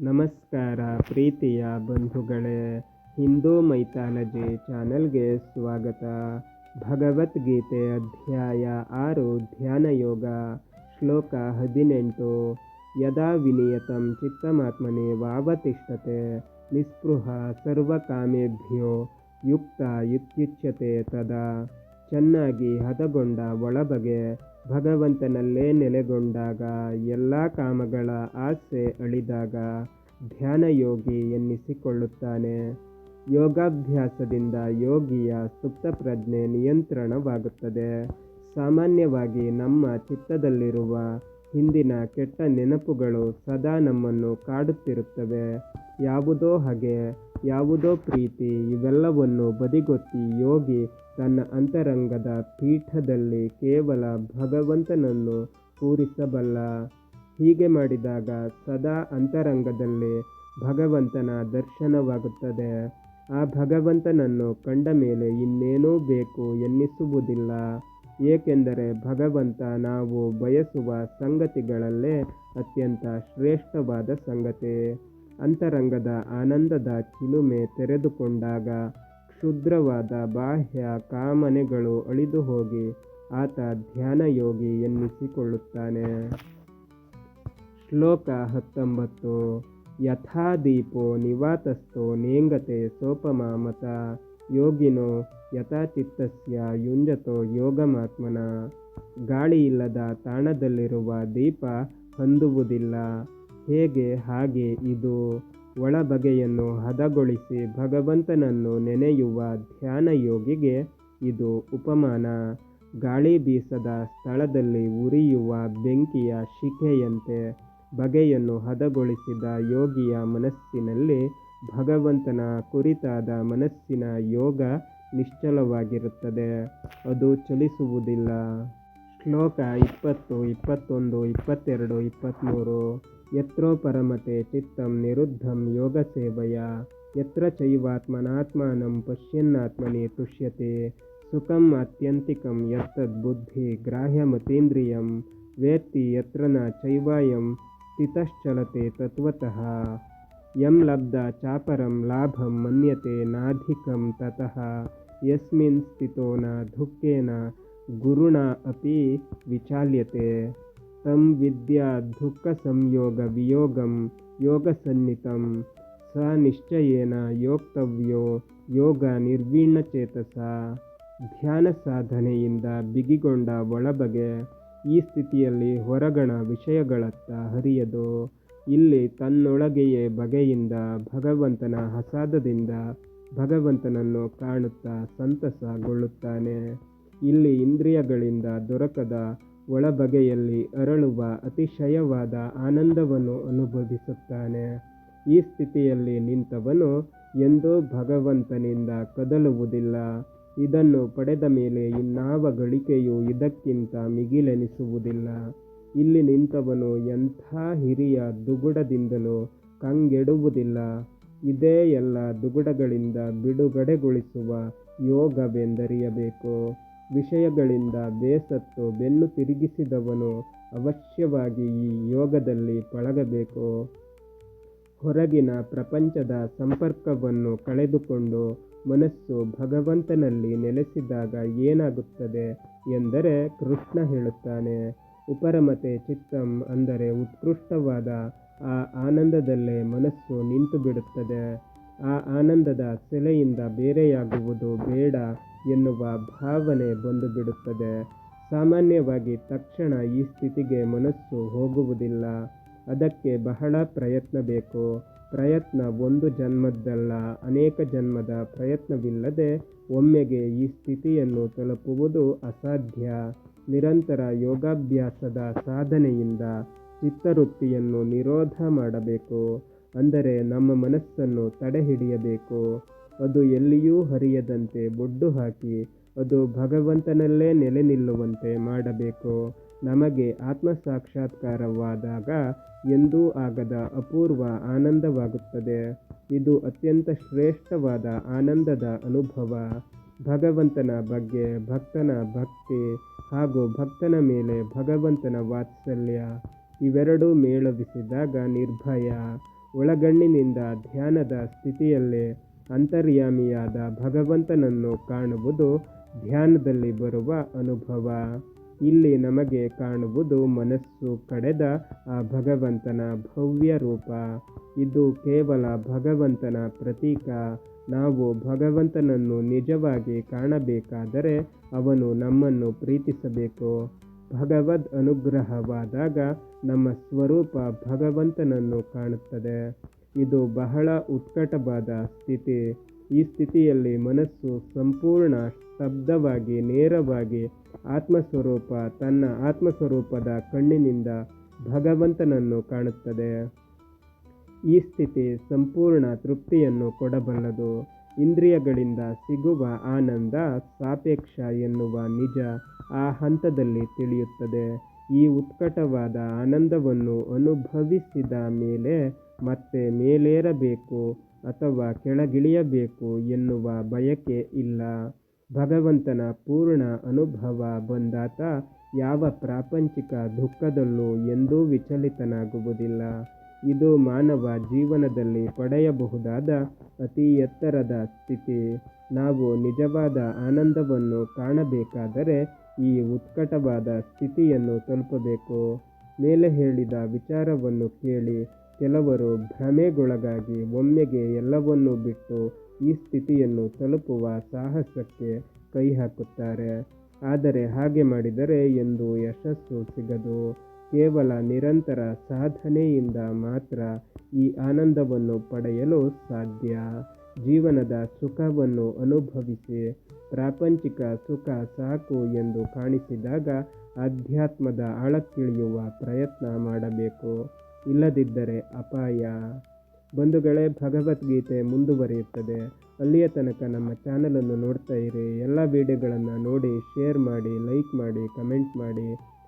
ನಮಸ್ಕಾರ ಪ್ರೀತಿಯ ಬಂಧುಗಳೇ, ಹಿಂದೂ ಮೈಥಾಲಜಿ ಚಾನೆಲ್ಗೆ ಸ್ವಾಗತ. ಭಗವದ್ಗೀತೆ ಅಧ್ಯಾಯ ಆರು ಧ್ಯಾನಯೋಗ ಶ್ಲೋಕ ಹದಿನೆಂಟು. ಯದಾ ವಿನಿಯತಂ ಚಿತ್ತಮಾತ್ಮನೆ ವಾವತಿಷ್ಠತೆ, ನಿಸ್ಪೃಹ ಸರ್ವಕಾಮೇಭ್ಯೋ, ಯುಕ್ತ ಇತ್ಯುಚ್ಯತೆ ತದಾ. ಚೆನ್ನಾಗಿ ಹದಗೊಂಡ ಒಳಬಗೆ ಭಗವಂತನಲ್ಲೇ ನೆಲೆಗೊಂಡಾಗ ಎಲ್ಲ ಕಾಮಗಳ ಆಸೆ ಅಳಿದಾಗ ಧ್ಯಾನಯೋಗಿ ಎನ್ನಿಸಿಕೊಳ್ಳುತ್ತಾನೆ. ಯೋಗಾಭ್ಯಾಸದಿಂದ ಯೋಗಿಯ ಸುಪ್ತ ಪ್ರಜ್ಞೆ ನಿಯಂತ್ರಣವಾಗುತ್ತದೆ. ಸಾಮಾನ್ಯವಾಗಿ ನಮ್ಮ ಚಿತ್ತದಲ್ಲಿರುವ ಹಿಂದಿನ ಕೆಟ್ಟ ನೆನಪುಗಳು ಸದಾ ನಮ್ಮನ್ನು ಕಾಡುತ್ತಿರುತ್ತವೆ. ಯಾವುದೋ ಹಾಗೆ, ಯಾವುದೋ ಪ್ರೀತಿ, ಇವೆಲ್ಲವನ್ನು ಬದಿಗೊತ್ತಿ ಯೋಗಿ ತನ್ನ ಅಂತರಂಗದ ಪೀಠದಲ್ಲಿ ಕೇವಲ ಭಗವಂತನನ್ನು ಪೂರಿಸಬಲ್ಲ ಹೀಗೆ ಮಾಡಿದಾಗ ಸದಾ ಅಂತರಂಗದಲ್ಲಿ ಭಗವಂತನ ದರ್ಶನವಾಗುತ್ತದೆ. ಆ ಭಗವಂತನನ್ನು ಕಂಡ ಮೇಲೆ ಇನ್ನೇನೂ ಬೇಕು ಎನ್ನಿಸುವುದಿಲ್ಲ. ಏಕೆಂದರೆ ಭಗವಂತ ನಾವು ಬಯಸುವ ಸಂಗತಿಗಳಲ್ಲೇ ಅತ್ಯಂತ ಶ್ರೇಷ್ಠವಾದ ಸಂಗತಿ. ಅಂತರಂಗದ ಆನಂದದ ಚಿಲುಮೆ ತೆರೆದುಕೊಂಡಾಗ ಕ್ಷುದ್ರವಾದ ಬಾಹ್ಯ ಕಾಮನೆಗಳು ಅಳಿದು ಹೋಗಿ ಆತ ಧ್ಯಾನಯೋಗಿ ಎನ್ನಿಸಿಕೊಳ್ಳುತ್ತಾನೆ. ಶ್ಲೋಕ ಹತ್ತೊಂಬತ್ತು. ಯಥಾ ದೀಪೋ ನಿವಾತಸ್ಥೋ ನೇಂಗತೆ ಸೋಪಮಾಮತ. ಯೋಗಿನೋ ಯಥಾಚಿತ್ತಸ್ಯ ಯುಂಜತೋ ಯೋಗಮಾತ್ಮನ. ಗಾಳಿಯಿಲ್ಲದ ತಾಣದಲ್ಲಿರುವ ದೀಪ ಹೊಂದುವುದಿಲ್ಲ. ಹೇಗೆ ಹಾಗೆ ಇದು ಒಳಬಗೆಯನ್ನು ಹದಗೊಳಿಸಿ ಭಗವಂತನನ್ನು ನೆನೆಯುವ ಧ್ಯಾನಯೋಗಿಗೆ ಇದು ಉಪಮಾನ. ಗಾಳಿ ಬೀಸದ ಸ್ಥಳದಲ್ಲಿ ಉರಿಯುವ ಬೆಂಕಿಯ ಶಿಖೆಯಂತೆ ಬಗೆಯನ್ನು ಹದಗೊಳಿಸಿದ ಯೋಗಿಯ ಮನಸ್ಸಿನಲ್ಲಿ ಭಗವಂತನ ಕುರಿತಾದ ಮನಸ್ಸಿನ ಯೋಗ ನಿಶ್ಚಲವಾಗಿರುತ್ತದೆ. ಅದು ಚಲಿಸುವುದಿಲ್ಲ. ಶ್ಲೋಕ ಇಪ್ಪತ್ತು, ಇಪ್ಪತ್ತೊಂದು, ಇಪ್ಪತ್ತೆರಡು ಇಪ್ಪತ್ತ್ಮೂರು यत्रोपरमते चित्तं निरुद्धं योगसेवया यत्र चैवात्मनात्मानं पश्यन्नात्मनि तुष्यते सुखम् आत्यन्तिकं यत्तद्बुद्धिग्राह्यमतीन्द्रियं वेत्ति यत्र न चैवायं स्थितश्चलते तत्त्वतः। यं लब्धा चापरं लाभं मन्यते नाधिकं ततः यस्मिन् स्थितो न दुःखेन गुरुणा अपि विचाल्यते। ಗುರುಣ ಅಪಿ ವಿಚಾಲ್ಯತೆ ತಂ ವಿದ್ಯಾ ದುಃಖ ಸಂಯೋಗ ವಿಯೋಗಂ ಯೋಗಸನ್ನಿತಂ ಸ ನಿಶ್ಚಯೇನ ಯೋಕ್ತವ್ಯೋ ಯೋಗ ನಿರ್ವೀಣಚೇತಸ ಧ್ಯಾನ ಸಾಧನೆಯಿಂದ ಬಿಗಿಗೊಂಡ ಒಳಬಗೆ ಈ ಸ್ಥಿತಿಯಲ್ಲಿ ಹೊರಗಣ ವಿಷಯಗಳತ್ತ ಹರಿಯದು. ಇಲ್ಲಿ ತನ್ನೊಳಗೆಯೇ ಬಗೆಯಿಂದ ಭಗವಂತನ ಹಸಾದದಿಂದ ಭಗವಂತನನ್ನು ಕಾಣುತ್ತಾ ಸಂತಸಗೊಳ್ಳುತ್ತಾನೆ. ಇಲ್ಲಿ ಇಂದ್ರಿಯಗಳಿಂದ ದೊರಕದ ಒಳಬಗೆಯಲ್ಲಿ ಅರಳುವ ಅತಿಶಯವಾದ ಆನಂದವನ್ನು ಅನುಭವಿಸುತ್ತಾನೆ. ಈ ಸ್ಥಿತಿಯಲ್ಲಿ ನಿಂತವನು ಎಂದೂ ಭಗವಂತನಿಂದ ಕದಲುವುದಿಲ್ಲ. ಇದನ್ನು ಪಡೆದ ಮೇಲೆ ಇನ್ನಾವ ಗಳಿಕೆಯೂ ಇದಕ್ಕಿಂತ ಮಿಗಿಲೆನಿಸುವುದಿಲ್ಲ. ಇಲ್ಲಿ ನಿಂತವನು ಎಂಥ ಹಿರಿಯ ದುಗುಡದಿಂದಲೂ ಕಂಗೆಡುವುದಿಲ್ಲ. ಇದೇ ಎಲ್ಲ ದುಗುಡಗಳಿಂದ ಬಿಡುಗಡೆಗೊಳಿಸುವ ಯೋಗವೆಂದರಿಯಬೇಕು. ವಿಷಯಗಳಿಂದ ಬೇಸತ್ತು ಬೆನ್ನು ತಿರುಗಿಸಿದವನು ಅವಶ್ಯವಾಗಿ ಈ ಯೋಗದಲ್ಲಿ ಪಳಗಬೇಕು. ಹೊರಗಿನ ಪ್ರಪಂಚದ ಸಂಪರ್ಕವನ್ನು ಕಳೆದುಕೊಂಡು ಮನಸ್ಸು ಭಗವಂತನಲ್ಲಿ ನೆಲೆಸಿದಾಗ ಏನಾಗುತ್ತದೆ ಎಂದರೆ ಕೃಷ್ಣ ಹೇಳುತ್ತಾನೆ, ಉಪರಮತೆ ಚಿತ್ತಂ ಅಂದರೆ ಉತ್ಕೃಷ್ಟವಾದ ಆ ಆನಂದದಲ್ಲೇ ಮನಸ್ಸು ನಿಂತು ಬಿಡುತ್ತದೆ ಆ ಆನಂದದ ಸೆಲೆಯಿಂದ ಬೇರೆಯಾಗುವುದು ಬೇಡ ಎನ್ನುವ ಭಾವನೆ ಬಂದು ಬಿಡುತ್ತದೆ ಸಾಮಾನ್ಯವಾಗಿ ತಕ್ಷಣ ಈ ಸ್ಥಿತಿಗೆ ಮನಸ್ಸು ಹೋಗುವುದಿಲ್ಲ. ಅದಕ್ಕೆ ಬಹಳ ಪ್ರಯತ್ನ ಬೇಕು. ಪ್ರಯತ್ನ ಒಂದು ಜನ್ಮದ್ದಲ್ಲ, ಅನೇಕ ಜನ್ಮದ ಪ್ರಯತ್ನವಿಲ್ಲದೆ ಒಮ್ಮೆಗೆ ಈ ಸ್ಥಿತಿಯನ್ನು ತಲುಪುವುದು ಅಸಾಧ್ಯ. ನಿರಂತರ ಯೋಗಾಭ್ಯಾಸದ ಸಾಧನೆಯಿಂದ ಚಿತ್ತವೃತ್ತಿಯನ್ನು ನಿರೋಧ ಮಾಡಬೇಕು. ಅಂದರೆ ನಮ್ಮ ಮನಸ್ಸನ್ನು ತಡೆಹಿಡಿಯಬೇಕು. ಅದು ಎಲ್ಲಿಯೂ ಹರಿಯದಂತೆ ಬೊಡ್ಡು ಹಾಕಿ, ಅದು ಭಗವಂತನಲ್ಲೇ ನೆಲೆ ನಿಲ್ಲುವಂತೆ ಮಾಡಬೇಕು. ನಮಗೆ ಆತ್ಮ ಸಾಕ್ಷಾತ್ಕಾರವಾದಾಗ ಎಂದೂ ಆಗದ ಅಪೂರ್ವ ಆನಂದವಾಗುತ್ತದೆ. ಇದು ಅತ್ಯಂತ ಶ್ರೇಷ್ಠವಾದ ಆನಂದದ ಅನುಭವ. ಭಗವಂತನ ಬಗ್ಗೆ ಭಕ್ತನ ಭಕ್ತಿ ಹಾಗೂ ಭಕ್ತನ ಮೇಲೆ ಭಗವಂತನ ವಾತ್ಸಲ್ಯ ಇವೆರಡೂ ಮೇಳವಿಸಿದಾಗ ನಿರ್ಭಯ. ಒಳಗಣ್ಣಿನಿಂದ ಧ್ಯಾನದ ಸ್ಥಿತಿಯಲ್ಲೇ ಅಂತರ್ಯಾಮಿಯಾದ ಭಗವಂತನನ್ನು ಕಾಣುವುದು ಧ್ಯಾನದಲ್ಲಿ ಬರುವ ಅನುಭವ. ಇಲ್ಲಿ ನಮಗೆ ಕಾಣುವುದು ಮನಸ್ಸು ಕಡೆದ ಆ ಭಗವಂತನ ಭವ್ಯ ರೂಪ. ಇದು ಕೇವಲ ಭಗವಂತನ ಪ್ರತೀಕ. ನಾವು ಭಗವಂತನನ್ನು ನಿಜವಾಗಿ ಕಾಣಬೇಕಾದರೆ ಅವನು ನಮ್ಮನ್ನು ಪ್ರೀತಿಸಬೇಕು. ಭಗವದ್ ಅನುಗ್ರಹವಾದಾಗ ನಮ್ಮ ಸ್ವರೂಪ ಭಗವಂತನನ್ನು ಕಾಣುತ್ತದೆ. ಇದು ಬಹಳ ಉತ್ಕಟವಾದ ಸ್ಥಿತಿ. ಈ ಸ್ಥಿತಿಯಲ್ಲಿ ಮನಸ್ಸು ಸಂಪೂರ್ಣ ಸ್ತಬ್ಧವಾಗಿ, ನೇರವಾಗಿ ಆತ್ಮಸ್ವರೂಪ, ತನ್ನ ಆತ್ಮಸ್ವರೂಪದ ಕಣ್ಣಿನಿಂದ ಭಗವಂತನನ್ನು ಕಾಣುತ್ತದೆ. ಈ ಸ್ಥಿತಿ ಸಂಪೂರ್ಣ ತೃಪ್ತಿಯನ್ನು ಕೊಡಬಲ್ಲದು. ಇಂದ್ರಿಯಗಳಿಂದ ಸಿಗುವ ಆನಂದ ಸಾಪೇಕ್ಷ ಎನ್ನುವ ನಿಜ ಆ ಹಂತದಲ್ಲಿ ತಿಳಿಯುತ್ತದೆ. ಈ ಉತ್ಕಟವಾದ ಆನಂದವನ್ನು ಅನುಭವಿಸಿದ ಮೇಲೆ ಮತ್ತೆ ಮೇಲೇರಬೇಕು ಅಥವಾ ಕೆಳಗಿಳಿಯಬೇಕು ಎನ್ನುವ ಬಯಕೆ ಇಲ್ಲ. ಭಗವಂತನ ಪೂರ್ಣ ಅನುಭವ ಬಂದಾತ ಯಾವ ಪ್ರಾಪಂಚಿಕ ದುಃಖದಲ್ಲೂ ಎಂದೂ ವಿಚಲಿತನಾಗುವುದಿಲ್ಲ. ಇದು ಮಾನವ ಜೀವನದಲ್ಲಿ ಪಡೆಯಬಹುದಾದ ಅತಿ ಎತ್ತರದ ಸ್ಥಿತಿ. ನಾವು ನಿಜವಾದ ಆನಂದವನ್ನು ಕಾಣಬೇಕಾದರೆ ಈ ಉತ್ಕಟವಾದ ಸ್ಥಿತಿಯನ್ನು ತಲುಪಬೇಕು. ಮೇಲೆ ಹೇಳಿದ ವಿಚಾರವನ್ನು ಕೇಳಿ ಕೆಲವರು ಭ್ರಮೆಗೊಳಗಾಗಿ ಒಮ್ಮೆಗೆ ಎಲ್ಲವನ್ನೂ ಬಿಟ್ಟು ಈ ಸ್ಥಿತಿಯನ್ನು ತಲುಪುವ ಸಾಹಸಕ್ಕೆ ಕೈ ಹಾಕುತ್ತಾರೆ ಆದರೆ ಹಾಗೆ ಮಾಡಿದರೆ ಎಂದು ಯಶಸ್ಸು ಸಿಗದು. ಕೇವಲ ನಿರಂತರ ಸಾಧನೆಯಿಂದ ಮಾತ್ರ ಈ ಆನಂದವನ್ನು ಪಡೆಯಲು ಸಾಧ್ಯ. ಜೀವನದ ಸುಖವನ್ನು ಅನುಭವಿಸಿ, ಪ್ರಾಪಂಚಿಕ ಸುಖ ಸಾಕು ಎಂದು ಕಾಣಿಸಿದಾಗ ಅಧ್ಯಾತ್ಮದ ಆಳಕ್ಕಿಳಿಯುವ ಪ್ರಯತ್ನ ಮಾಡಬೇಕು. ಇಲ್ಲದಿದ್ದರೆ ಅಪಾಯ. ಬಂಧುಗಳೇ, ಭಗವದ್ಗೀತೆ ಮುಂದುವರಿಯುತ್ತದೆ. ಅಲ್ಲಿಯ ತನಕ ನಮ್ಮ ಚಾನಲನ್ನು ನೋಡ್ತಾ ಇರಿ. ಎಲ್ಲ ವಿಡಿಯೋಗಳನ್ನು ನೋಡಿ, ಶೇರ್ ಮಾಡಿ, ಲೈಕ್ ಮಾಡಿ, ಕಮೆಂಟ್ ಮಾಡಿ.